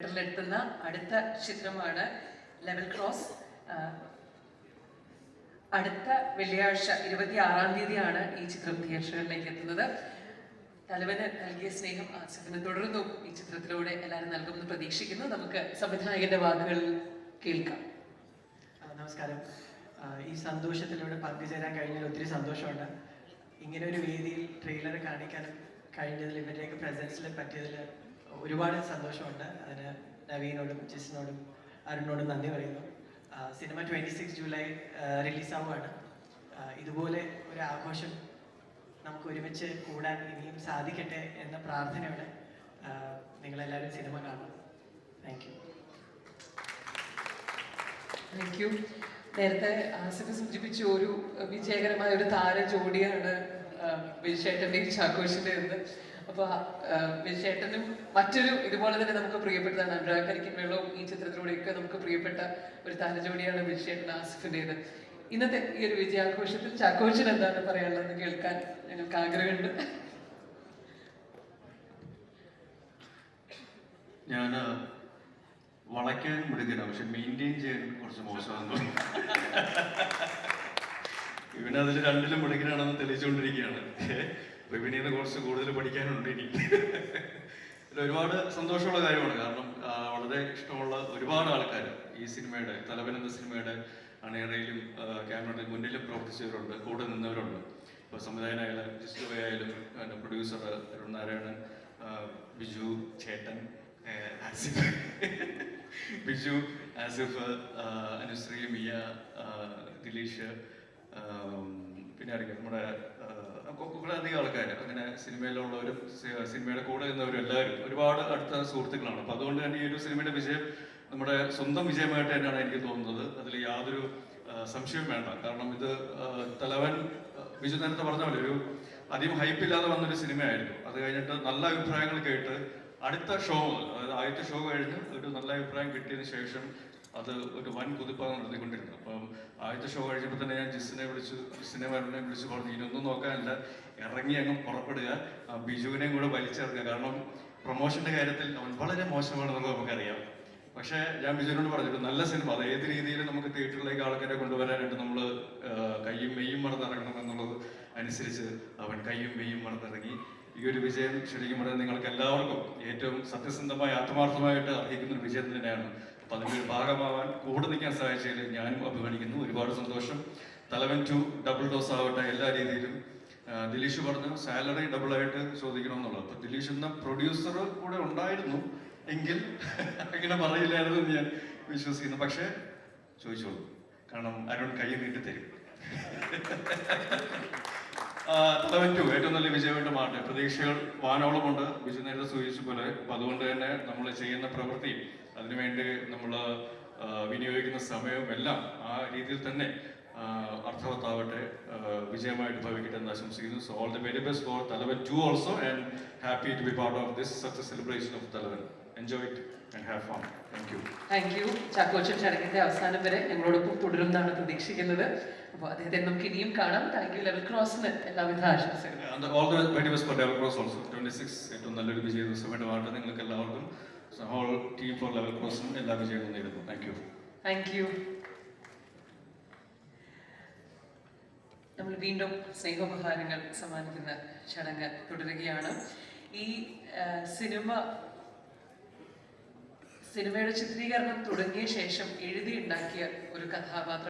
എത്തുന്ന അടുത്ത ചിത്രമാണ് ലെവൽ ക്രോസ് ആ, അടുത്ത വെള്ളിയാഴ്ച ഇരുപത്തി ആറാം തീയതിയാണ് ഈ ചിത്രം തിയേറ്ററുകളിലേക്ക് എത്തുന്നത്. തലവന് നൽകിയ സ്നേഹം ആസിഫിന് തുടർന്നും ഈ ചിത്രത്തിലൂടെ എല്ലാവരും നൽകുമെന്ന് പ്രതീക്ഷിക്കുന്നു. നമുക്ക് സംവിധായകന്റെ വാക്കുകൾ കേൾക്കാം. നമസ്കാരം. ആ, ഈ സന്തോഷത്തിലൂടെ പങ്കുചേരാൻ കഴിഞ്ഞാൽ ഒത്തിരി സന്തോഷമുണ്ട്. ഇങ്ങനെ ഒരു വേദിയിൽ ട്രെയിലർ കാണിക്കാനും കഴിഞ്ഞതിൽ ഇവരുടെയൊക്കെ പ്രസൻസിൽ പറ്റിയതിൽ ഒരുപാട് സന്തോഷമുണ്ട്. അതിന് നവീനോടും ജിസിനോടും അരുണിനോടും നന്ദി പറയുന്നു. സിനിമ ട്വന്റി സിക്സ് ജൂലൈ റിലീസാവുകയാണ്. ഇതുപോലെ ഒരു ആഘോഷം നമുക്ക് ഒരുമിച്ച് കൂടാൻ ഇനിയും സാധിക്കട്ടെ എന്ന പ്രാർത്ഥനയോടെ നിങ്ങളെല്ലാവരും സിനിമ കാണണം. താങ്ക് യു താങ്ക് യു നേരത്തെ ആസിഫ് സൂചിപ്പിച്ച ഒരു വിജയകരമായ ഒരു താര ജോഡിയാണ് വിജയേട്ടന്റെയും ചാക്കോഷിന്റെ എന്ന് അപ്പൊ വിജയേട്ടനും മറ്റൊരു ഇതുപോലെ തന്നെ നമുക്ക് പ്രിയപ്പെട്ടതാണ് അനുരാഗ് കരിക്കൻ വെള്ളവും ഈ ചിത്രത്തിലൂടെയൊക്കെ നമുക്ക് പ്രിയപ്പെട്ട ഒരു താരജോഡിയാണ് വിജയേട്ടൻ ആസിഫിന്റെത്. ഇന്നത്തെ ഈ ഒരു വിജയാഘോഷത്തിൽ ചാക്കോച്ചൻ എന്താണ് പറയാനുള്ളത് കേൾക്കാൻ ഞങ്ങൾക്ക് ആഗ്രഹമുണ്ട്. ഞാൻ വളയ്ക്കാൻ മിടുക്കനാണ് പക്ഷെ മെയിന്റെയിൻ ചെയ്യാൻ കുറച്ച് മോശമാണ് ഇവനതിൽ രണ്ടിലും മിടുക്കനാണെന്ന് തെളിയിച്ചുകൊണ്ടിരിക്കുകയാണ്. റിവിനിന്ന് കുറച്ച് കൂടുതൽ പഠിക്കാനുണ്ട് ഇനി. ഒരുപാട് സന്തോഷമുള്ള കാര്യമാണ്. കാരണം വളരെ ഇഷ്ടമുള്ള ഒരുപാട് ആൾക്കാർ ഈ സിനിമയുടെ തലവൻ എന്ന സിനിമയുടെ അണയറയിലും ക്യാമറയുടെ മുന്നിലും പ്രവർത്തിച്ചവരുണ്ട് കൂടെ നിന്നവരുണ്ട്. ഇപ്പോൾ സംവിധായകനായാലും ജിസ്റ്റോ ആയാലും പ്രൊഡ്യൂസർ അരുൺ നാരായണൻ ബിജു ചേട്ടൻ ആസിഫ്. ബിജു ആസിഫ് അനുശ്രീ മിയ ദിലീഷ് പിന്നെ ആരൊക്കെ നമ്മുടെ കുറെ അധികം ആൾക്കാർ അങ്ങനെ സിനിമയിലുള്ളവരും സിനിമയുടെ കൂടെ നിന്നവരും എല്ലാവരും ഒരുപാട് അടുത്ത സുഹൃത്തുക്കളാണ്. അപ്പൊ അതുകൊണ്ട് തന്നെ ഈ ഒരു സിനിമയുടെ വിജയം നമ്മുടെ സ്വന്തം വിജയമായിട്ട് തന്നെയാണ് എനിക്ക് തോന്നുന്നത്. അതിൽ യാതൊരു സംശയം വേണ്ട. കാരണം ഇത് തലവൻ വിജു നേരത്തെ പറഞ്ഞ പോലെ ഒരു അധികം ഹൈപ്പില്ലാതെ വന്നൊരു സിനിമയായിരുന്നു. അത് കഴിഞ്ഞിട്ട് നല്ല അഭിപ്രായങ്ങൾ കേട്ട് അടുത്ത ഷോ മുതൽ അതായത് ആദ്യത്തെ ഷോ കഴിഞ്ഞ് ഒരു നല്ല അഭിപ്രായം കിട്ടിയതിന് ശേഷം അത് ഒരു വൻ കുതിപ്പാണ് നടത്തിക്കൊണ്ടിരുന്നത്. അപ്പം ആദ്യത്തെ ഷോ കഴിഞ്ഞപ്പോൾ തന്നെ ഞാൻ ജിസിനെ വിളിച്ചു ജിസിനെ വരണേ വിളിച്ച് പറഞ്ഞു ഇനിയൊന്നും നോക്കാനില്ല. ഇറങ്ങി അങ്ങ് പുറപ്പെടുക. ബിജുവിനെയും കൂടെ വലിച്ചിറങ്ങുക കാരണം പ്രൊമോഷന്റെ കാര്യത്തിൽ അവൻ വളരെ മോശമാണെന്നുള്ളത് നമുക്കറിയാം. പക്ഷേ ഞാൻ ബിജുവിനോട് പറഞ്ഞിട്ട് നല്ല സിനിമ. അത് ഏത് രീതിയിൽ നമുക്ക് തിയേറ്ററിലേക്ക് ആൾക്കാരെ കൊണ്ടുവരാനായിട്ട് നമ്മൾ കയ്യും മെയ്യും മറന്നിറങ്ങണം എന്നുള്ളത് അനുസരിച്ച് അവൻ കയ്യും മെയ്യും മറന്നിറങ്ങി. ഈ ഒരു വിജയം ശരിക്കും പറഞ്ഞാൽ നിങ്ങൾക്ക് എല്ലാവർക്കും ഏറ്റവും സത്യസന്ധമായി ആത്മാർത്ഥമായിട്ട് അർഹിക്കുന്ന ഒരു വിജയം തന്നെയാണ്. അതിന്റെ ഭാഗമാവാൻ കൂടെ നിൽക്കാൻ സഹായിച്ചതിൽ ഞാനും അഭിമാനിക്കുന്നു. ഒരുപാട് സന്തോഷം. തലവൻ ടു ഡബിൾ ഡോസ് ആവട്ടെ എല്ലാ രീതിയിലും. ദിലീഷ് പറഞ്ഞു സാലറി ഡബിൾ ആയിട്ട് ചോദിക്കണമെന്നുള്ളത്. അപ്പൊ ദിലീഷ് എന്ന പ്രൊഡ്യൂസർ കൂടെ ഉണ്ടായിരുന്നു എങ്കിൽ അങ്ങനെ പറയില്ലായിരുന്നു എന്ന് ഞാൻ വിശ്വസിക്കുന്നു. പക്ഷേ ചോദിച്ചോളൂ. കാരണം അരുൺ കൈ നീട്ടി തരും. ടു ഏറ്റവും നല്ല വിജയമായിട്ട് മാറട്ടെ. പ്രതീക്ഷകൾ വാനോളമുണ്ട്. വിജയ നേരത്തെ സൂചിച്ച പോലെ. അപ്പൊ അതുകൊണ്ട് തന്നെ നമ്മൾ ചെയ്യുന്ന പ്രവൃത്തിയും അതിനുവേണ്ടി നമ്മൾ വിനിയോഗിക്കുന്ന സമയവും എല്ലാം ആ രീതിയിൽ തന്നെ അർത്ഥവത്താവട്ടെ വിജയമായിട്ട് ഭവിക്കട്ടെ എന്ന് ആശംസിക്കുന്നു. So all the very best for Thalavan too also and happy to be part of this success celebration of Thalavan. Enjoy it and have fun thank you thank you Chackochan ചടങ്ങിന്റെ അവസാനം വരെ ഞങ്ങളോടൊപ്പം തുടരുമെന്നാണ് പ്രതീക്ഷിക്കുന്നത്. അപ്പോൾ അദ്ദേഹത്തെ നമുക്ക് ഇനിയും കാണാം. താങ്ക് യു ലെവൽ ക്രോസിന് എല്ലാവിധ ആശംസകളും. All the very best for Level Cross also twenty six ഏറ്റവും നല്ലൊരു വിജയ ദിവസമായിട്ട് നിങ്ങൾക്ക് എല്ലാവർക്കും ടീം ഫോർ ലെവൽ നമ്മൾ വീണ്ടും സ്നേഹോപഹാരങ്ങൾ സമ്മാനിക്കുന്ന ചടങ്ങ് തുടരുകയാണ്. ഈ സിനിമ സിനിമയുടെ ചിത്രീകരണം തുടങ്ങിയ ശേഷം എഴുതിയുണ്ടാക്കിയ ഒരു കഥാപാത്രം